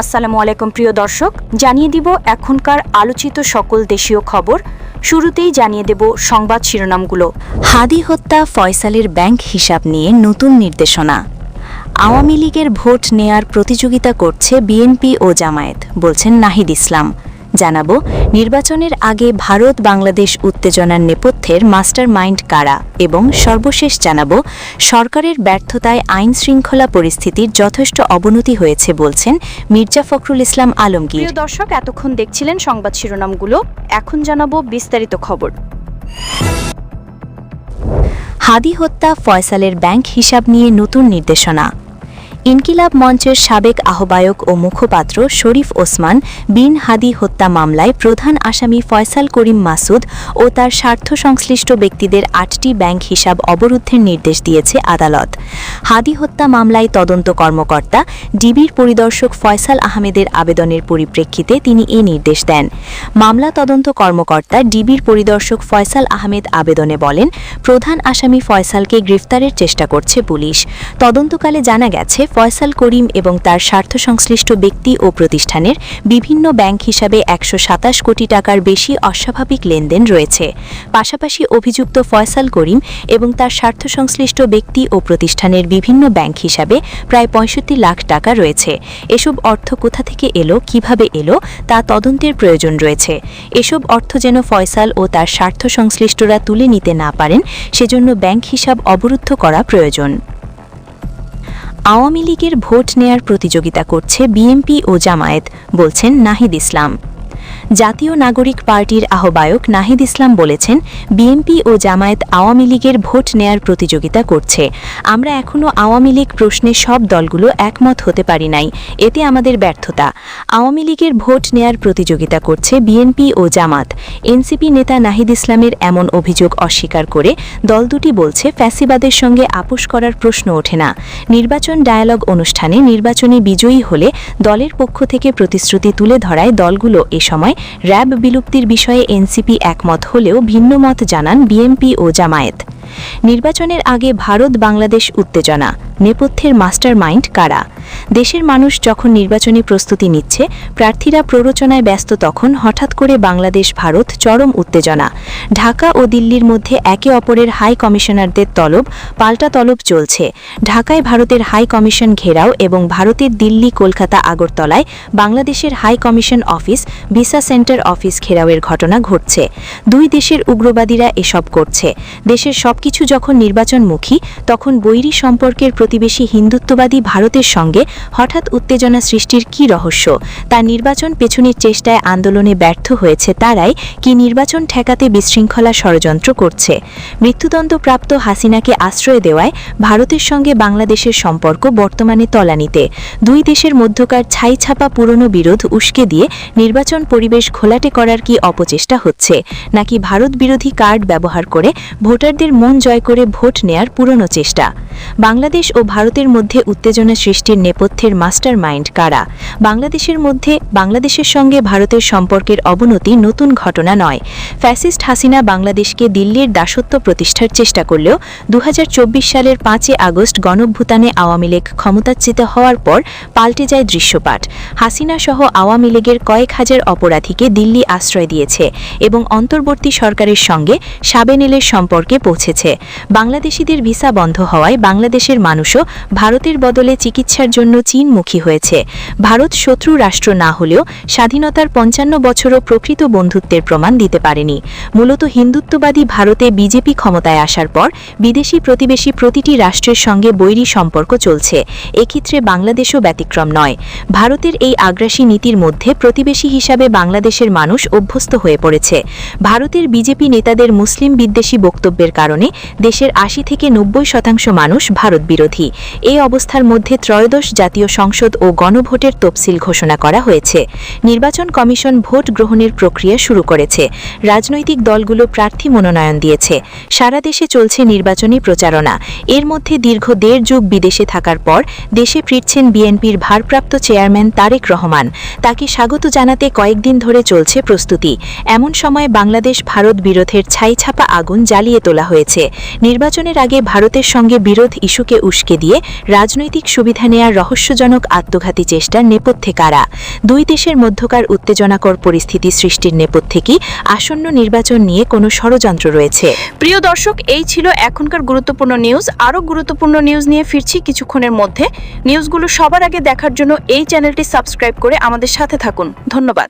আসসালামু আলাইকুম, প্রিয় দর্শক। জানিয়ে দিব এখনকার আলোচিত সকল দেশীয় খবর। শুরুতেই জানিয়ে দেব সংবাদ শিরোনামগুলো। হাদি হত্যা ফয়সালের ব্যাংক হিসাব নিয়ে নতুন নির্দেশনা। আওয়ামী লীগের ভোট নেয়ার প্রতিযোগিতা করছে বিএনপি ও জামায়াত, বলছেন নাহিদ ইসলাম। জানাব নির্বাচনের আগে ভারত বাংলাদেশ উত্তেজনার নেপথ্যের মাস্টার মাইন্ড কারা? এবং সর্বশেষ জানাব সরকারের ব্যর্থতায় আইন শৃঙ্খলা পরিস্থিতির যথেষ্ট অবনতি হয়েছে বলছেন মির্জা ফখরুল ইসলাম আলমগীর। প্রিয় দর্শক এতক্ষণ দেখছিলেন সংবাদ শিরোনামগুলো। এখন জানাব বিস্তারিত খবর। হাদি হত্যা ফয়সালের ব্যাংক হিসাব নিয়ে নতুন নির্দেশনা। ইনকিলাব মঞ্চের সাবেক আহ্বায়ক ও মুখপাত্র শরীফ ওসমান বিন হাদি হত্যা মামলায় প্রধান আসামি ফয়সাল করিম মাসুদ ও তার স্বার্থ সংশ্লিষ্ট ব্যক্তিদের আটটি ব্যাংক হিসাব অবরুদ্ধের নির্দেশ দিয়েছে আদালত। হাদি হত্যা মামলায় তদন্ত কর্মকর্তা, ডিবির পরিদর্শক ফয়সাল আহমেদের আবেদনের পরিপ্রেক্ষিতে তিনি এ নির্দেশ দেন। মামলা তদন্ত কর্মকর্তা, ডিবির পরিদর্শক ফয়সাল আহমেদ আবেদনে বলেন, প্রধান আসামি ফয়সালকে গ্রেফতারের চেষ্টা করছে পুলিশ। তদন্তকালে জানা গেছে, ফয়সাল করিম এবং তার স্বার্থ সংশ্লিষ্ট ব্যক্তি ও প্রতিষ্ঠানের বিভিন্ন ব্যাংক হিসাবে একশো সাতাশ কোটি টাকার বেশি অস্বাভাবিক লেনদেন রয়েছে। পাশাপাশি অভিযুক্ত ফয়সাল করিম এবং তার স্বার্থ সংশ্লিষ্ট ব্যক্তি ও প্রতিষ্ঠানের বিভিন্ন ব্যাংক হিসাবে প্রায় পঁয়ষট্টি লাখ টাকা রয়েছে। এসব অর্থ কোথা থেকে এলো, কীভাবে এলো, তা তদন্তের প্রয়োজন রয়েছে। এসব অর্থ যেন ফয়সাল ও তার স্বার্থ সংশ্লিষ্টরা তুলে নিতে না পারেন, সেজন্য ব্যাংক হিসাব অবরুদ্ধ করা প্রয়োজন। আওয়ামী লীগের ভোট নেয়ার প্রতিযোগিতা করছে বিএনপি ও জামায়াত, বলছেন নাহিদ ইসলাম। জাতীয় নাগরিক পার্টির আহ্বায়ক নাহিদ ইসলাম বলেছেন, বিএনপি ও জামায়াত আওয়ামী লীগের ভোট নেয়ার প্রতিযোগিতা করছে। আমরা এখনও আওয়ামী লীগ প্রশ্নে সব দলগুলো একমত হতে পারি নাই। এতে আমাদের ব্যর্থতা। আওয়ামী লীগের ভোট নেয়ার প্রতিযোগিতা করছে বিএনপি ও জামাত এনসিপি নেতা নাহিদ ইসলামের এমন অভিযোগ অস্বীকার করে দল দুটি বলছে, ফ্যাসিবাদের সঙ্গে আপোষ করার প্রশ্ন ওঠে না। নির্বাচন ডায়ালগ অনুষ্ঠানে নির্বাচনে বিজয়ী হলে দলের পক্ষ থেকে প্রতিশ্রুতি তুলে ধরায় দলগুলো এ সময় র্যাব বিলুপ্তির বিষয়ে এনসিপি একমত হলেও ভিন্ন মত জানান বিএমপি ও জামায়েত। নির্বাচনের আগে ভারত বাংলাদেশ উত্তেজনা। নেপথ্যের মাস্টার মাইন্ড কারা? দেশের মানুষ যখন নির্বাচনী প্রস্তুতি নিচ্ছে, প্রার্থীরা প্ররোচনায় ব্যস্ত তখন হঠাৎ করে বাংলাদেশ, ভারত চরম উত্তেজনা। ঢাকা ও দিল্লির মধ্যে একে অপরের হাই কমিশনারদের তলব, পাল্টা তলব চলছে। ঢাকায় ভারতের হাই কমিশন ঘেরাও এবং ভারতের দিল্লি, কলকাতা, আগরতলায় বাংলাদেশের high commission office, visa centre office ঘেরাওয়ের ঘটনা ঘটছে। দুই দেশের উগ্রবাদীরা এসব করছে। দেশের সবকিছু যখন নির্বাচনমুখী, তখন বৈরী সম্পর্কের প্রতিবেশী হিন্দুত্ববাদী ভারতের সঙ্গে হঠাৎ উত্তেজনা সৃষ্টির কি রহস্য? তা নির্বাচন পেছনের চেষ্টায় আন্দোলনে ব্যর্থ হয়েছে তারাই কি নির্বাচন ঠেকাতে বিশৃঙ্খলা ষড়যন্ত্র করছে? মৃত্যুদণ্ডপ্রাপ্ত হাসিনাকে আশ্রয় দেওয়ায় ভারতের সঙ্গে বাংলাদেশের সম্পর্ক বর্তমানে তলানিতে। দুই দেশের মধ্যকার ছাইছাপা পুরনো বিরোধ উস্কে দিয়ে নির্বাচন পরিবেশ ঘোলাটে করার কি অপচেষ্টা হচ্ছে? নাকি ভারত বিরোধী কার্ড ব্যবহার করে ভোটারদের মন জয় করে ভোট নেয়ার পুরনো চেষ্টা? বাংলাদেশ ও ভারতের মধ্যে উত্তেজনা সৃষ্টির নেপথ্যের মাস্টার মাইন্ড কারা? বাংলাদেশের মধ্যে বাংলাদেশের সঙ্গে ভারতের সম্পর্কের অবনতি নতুন ঘটনা নয়। ফ্যাসিস্ট হাসিনা বাংলাদেশকে দিল্লির দাসত্ব প্রতিষ্ঠার চেষ্টা করলেও দু হাজার চব্বিশ সালের পাঁচই আগস্ট গণভূতানে আওয়ামী লীগ ক্ষমতাচ্যুত হওয়ার পর পাল্টে যায় দৃশ্যপাট। হাসিনা সহ আওয়ামী লীগের কয়েক হাজার অপরাধীকে দিল্লি আশ্রয় দিয়েছে এবং অন্তর্বর্তী সরকারের সঙ্গে সাবেনেলের সম্পর্কে পৌঁছেছে। বাংলাদেশিদের ভিসা বন্ধ হওয়ায় বাংলাদেশের মানুষও ভারতের বদলে চিকিৎসার জন্য চীনমুখী হয়েছে। ভারত শত্রু রাষ্ট্র না হলেও স্বাধীনতার পঞ্চান্ন বছরও প্রকৃত বন্ধুত্বের প্রমাণ দিতে পারেনি। মূলত হিন্দুত্ববাদী ভারতে বিজেপি ক্ষমতায় আসার পর বিদেশি প্রতিবেশী প্রতিটি রাষ্ট্রের সঙ্গে বৈরী সম্পর্ক চলছে। এক্ষেত্রে বাংলাদেশও ব্যতিক্রম নয়। ভারতের এই আগ্রাসী নীতির মধ্যে প্রতিবেশী হিসাবে বাংলাদেশের মানুষ অভ্যস্ত হয়ে পড়েছে। ভারতের বিজেপি নেতাদের মুসলিম বিদ্বেষী বক্তব্যের কারণে দেশের আশি থেকে নব্বই শতাংশ মানুষ ভারত বিরোধী। এই অবস্থার মধ্যে ত্রয়োদশ জাতীয় সংসদ ও গণভোটের তফসিল ঘোষণা করা হয়েছে। নির্বাচন কমিশন ভোট গ্রহণের প্রক্রিয়া শুরু করেছে। রাজনৈতিক দলগুলো প্রার্থী মনোনয়ন দিয়েছে। সারা দেশে চলছে নির্বাচনী প্রচারণা। এর মধ্যে দীর্ঘ দেড় যুগ বিদেশে থাকার পর দেশে ফিরছেন বিএনপির ভারপ্রাপ্ত চেয়ারম্যান তারেক রহমান। তাকে স্বাগত জানাতে কয়েকদিন ধরে চলছে প্রস্তুতি। এমন সময় বাংলাদেশ ভারত বিরোধের ছাইছাপা আগুন জ্বালিয়ে তোলা হয়েছে। নির্বাচনের আগে ভারতের সঙ্গে বিরোধ বিরোধ ইস্যুকে উস্কে দিয়ে রাজনৈতিক সুবিধা নেয়ার রহস্যজনক আত্মঘাতী চেষ্টার নেপথ্যে কারা? দুই দেশের মধ্যকার উত্তেজনাকর পরিস্থিতি সৃষ্টির নেপথ্যে কি আসন্ন নির্বাচন নিয়ে কোনো ষড়যন্ত্র রয়েছে? প্রিয় দর্শক, এই ছিল এখনকার গুরুত্বপূর্ণ নিউজ। আরও গুরুত্বপূর্ণ নিউজ নিয়ে ফিরছি কিছুক্ষণের মধ্যে। নিউজগুলো সবার আগে দেখার জন্য এই চ্যানেলটি সাবস্ক্রাইব করে আমাদের সাথে থাকুন। ধন্যবাদ।